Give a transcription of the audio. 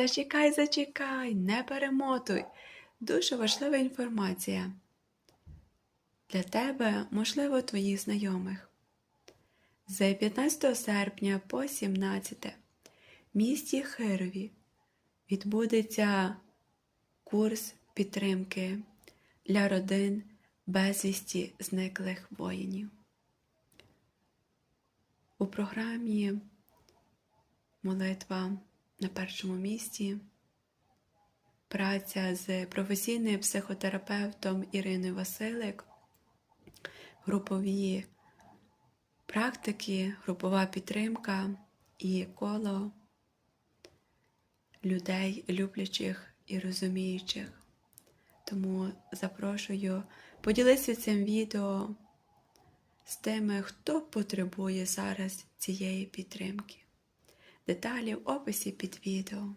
Зачекай, зачекай, не перемотуй. Дуже важлива інформація. Для тебе, можливо, твоїх знайомих. З 15 серпня по 17 в місті Хирові відбудеться курс підтримки для родин безвісті зниклих воїнів. У програмі молитва на першому місці, праця з професійним психотерапевтом Іриною Василик, групові практики, групова підтримка і коло людей, люблячих і розуміючих. Тому запрошую поділитися цим відео з тими, хто потребує зараз цієї підтримки. Деталі в описі під відео.